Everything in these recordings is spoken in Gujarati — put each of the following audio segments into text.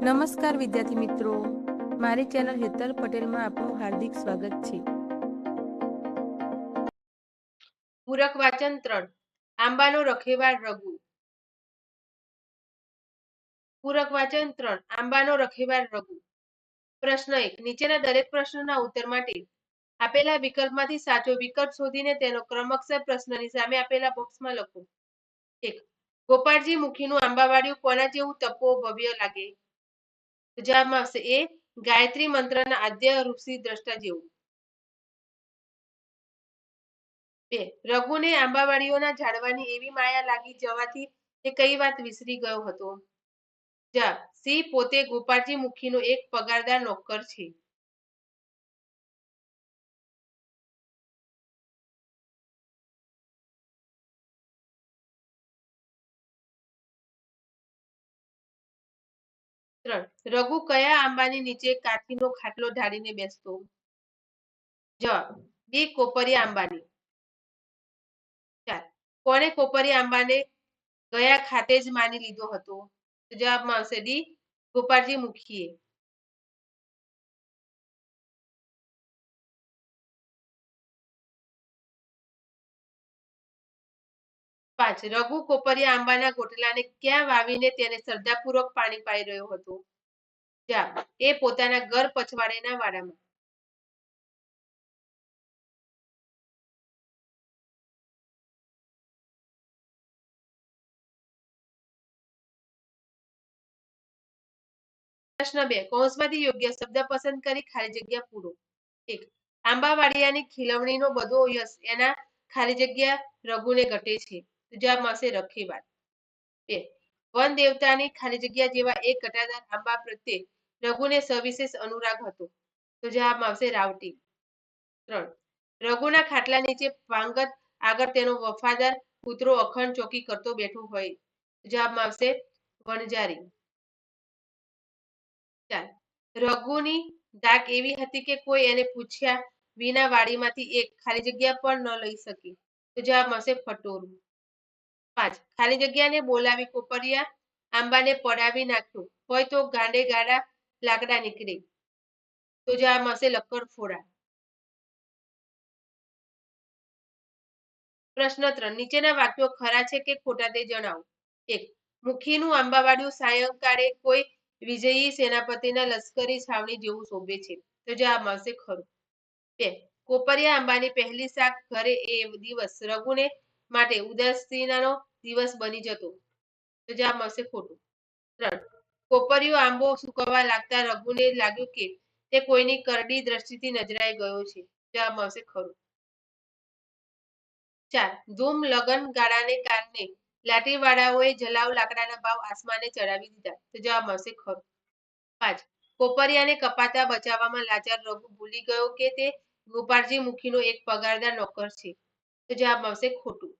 નમસ્કાર વિદ્યાર્થી મિત્રો. મારી ચેનલ હેતલ પટેલમાં આપનું હાર્દિક સ્વાગત છે. પૂરક વાચન ત્રણ. આંબાનો રખેવાળ રઘુ. પૂરક વાચન ત્રણ. આંબાનો રખેવાળ રઘુ. પ્રશ્ન એક. નીચેના દરેક પ્રશ્નના ઉત્તર માટે આપેલા વિકલ્પમાંથી સાચો વિકલ્પ શોધીને તેનો ક્રમક્ષર પ્રશ્નની સામે આપેલા બોક્સમાં લખો. એક. ગોપાળજી મુખીનું આંબાવાડિયું કોના જેવું તપો ભવ્ય લાગે? જવાબમાં આવશે એ ગાયત્રી મંત્રના આદ્ય ઋષિ દ્રષ્ટા જેવું. બે, રઘુને આંબાવાડીઓના ઝાડવાની એવી માયા લાગી જવાથી તે કઈ વાત વિસરી ગયો હતો? જવાબ સિંહ પોતે ગોપાળજી મુખીનો એક પગારદાર નોકર છે. ત્રણ. રઘુ કયા આંબાની નીચે કાઠીનો ખાટલો ઢાળીને બેસતો? જવાબ બી કોપરિયા આંબાની. ચાર. કોણે કોપરિયા આંબાને ગયા ખાતે જ માની લીધો હતો? જવાબમાં આવશે ડી. ગોપાલજી મુખીએ. પાંચ રઘુ કોપરિયા આંબાના ગોટલાને ક્યાં વાવીને તેને શ્રદ્ધાપૂર્વક પાણી પાઈ રહ્યો હતો? જા, એ પોતાના ઘર પછવાડેના વાડામાં. પ્રશ્ન બે, કૌંસમાંથી યોગ્ય શબ્દ પસંદ કરી ખાલી જગ્યા પૂરો. એક, આંબાવાડિયાની ખીલવણીનો બધો યશ એના ખાલી જગ્યા રઘુને ઘટે છે. તો જવાબમાં આવશે રખીવાળ બે, વન દેવતાની ખાલી જગ્યા જેવા એક ઘટાદાર આંબા પ્રત્યે રઘુને સવિશેષ અનુરાગ હતો. તો જવાબમાં રાવટી. ત્રણ, રઘુના ખાટલા નીચે પાંગત આગળ તેનો વફાદાર કૂતરો અખંડ ચોકી કરતો બેઠો હોય. જવાબમાં આવશે વણજારી રઘુની ડાક એવી હતી કે કોઈ એને પૂછ્યા વિના વાડીમાંથી એક ખાલી જગ્યા પણ ન લઈ શકી. તો જવાબ આવશે ફટોરું. પાંચ ખાલી જગ્યાને બોલાવી કોપરિયા આંબાને પડાવી નાખ્યું. હોય તો ગાંડે ગાડા લાકડા નીકળે. તો જવાબ મળશે લક્કર ફોડા. પ્રશ્ન ત્રણ. નીચેના વાક્યો ખરા છે કે ખોટા તે જણાવો. એક. મુખીનું આંબાવાડિયું સાયંકાળે કોઈ વિજયી સેનાપતિના લશ્કરી છાવણી જેવું શોભે છે. તો જવાબ મળશે ખરું. બે. કોપરિયા આંબાની પહેલી શાક ઘરે એ દિવસ રઘુને માટે ઉદાસીનાનો દિવસ બની જતો. તો જવાબ મળશે ખોટું. ત્રણ કોપરિયું આંબો સુકવવા લાગતા રઘુને લાગ્યું કે તે કોઈની કરડી દ્રષ્ટિથી નજરાઈ ગયો છે. જવાબ મળશે ખરું. ચાર, ધૂમ લગન ગાળાને કારણે લાઠીવાળાઓએ જલાવ લાકડાના ભાવ આસમાને ચડાવી દીધા. તો જવાબ મળશે ખરું. પાંચ, કોપરિયાને કપાતા બચાવવામાં લાચાર રઘુ ભૂલી ગયો કે તે ગોપાળજી મુખીનો એક પગારદાર નોકર છે. તો જવાબ મળશે ખોટું.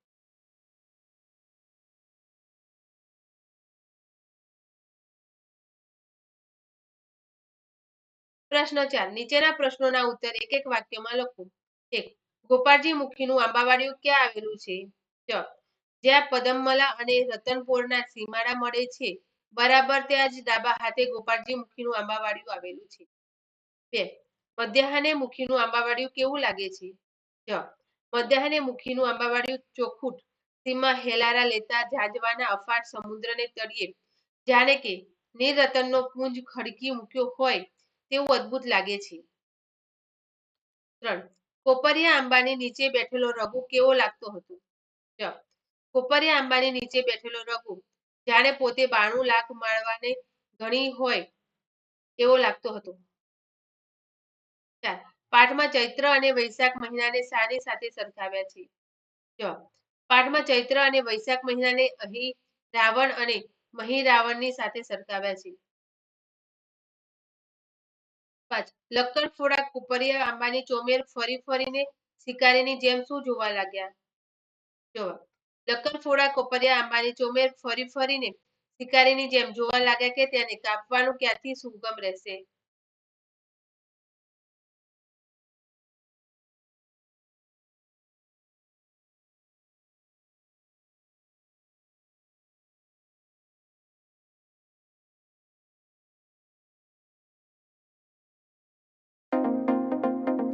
પ્રશ્ન ચાર. નીચેના પ્રશ્નોના ઉત્તર એક એક વાક્યમાં લખો. એક. ગોપાળજી મુખીનું આંબાવાડિયું ક્યાં આવેલું છે? ચ જ્યાં પદમમલા અને રતનપોરના સીમાડા મળે છે, બરાબર ત્યાં જ ડાબા હાથે ગોપાળજી મુખીનું આંબાવાડિયું આવેલું છે. બે. મધ્યાહને મુખીનું આંબાવાડિયું કેવું લાગે છે? ચ મધ્યાહને મુખીનું આંબાવાડિયું ચોખુટ, સીમા હેલારા લેતા જાજવાના અફાટ સમુદ્રને તળિયે. જાણે કે નીરરતનનો પૂંજ ખડકી મૂક્યો હોય તેવું અદ્ભુત લાગે છે. ત્રણ, કોપરિયા આંબાની નીચે બેઠેલો રઘુ કેવો લાગતો હતો? કોપરિયા આંબાની નીચે બેઠેલો રઘુ, જાણે પોતે બાણું લાખ માળવાને ઘણી હોય એવો લાગતો હતો. પાઠમાં ચૈત્ર અને વૈશાખ મહિનાને સાની સાથે સરખાવ્યા છે. જવાબ પાઠમાં ચૈત્ર અને વૈશાખ મહિનાને અહીં રાવણ અને મહી રાવણની સાથે સરખાવ્યા છે. પાંચ લક્કડ ફોડા કુપરિયા આંબાની ચોમેર ફરી ફરીને શિકારીની જેમ શું જોવા લાગ્યા? જવાબ લક્કડ ફોડા કોપરિયા આંબાની ચોમેર ફરી ફરીને શિકારીની જેમ જોવા લાગ્યા કે તેને કાપવાનું ક્યાંથી સુગમ રહેશે?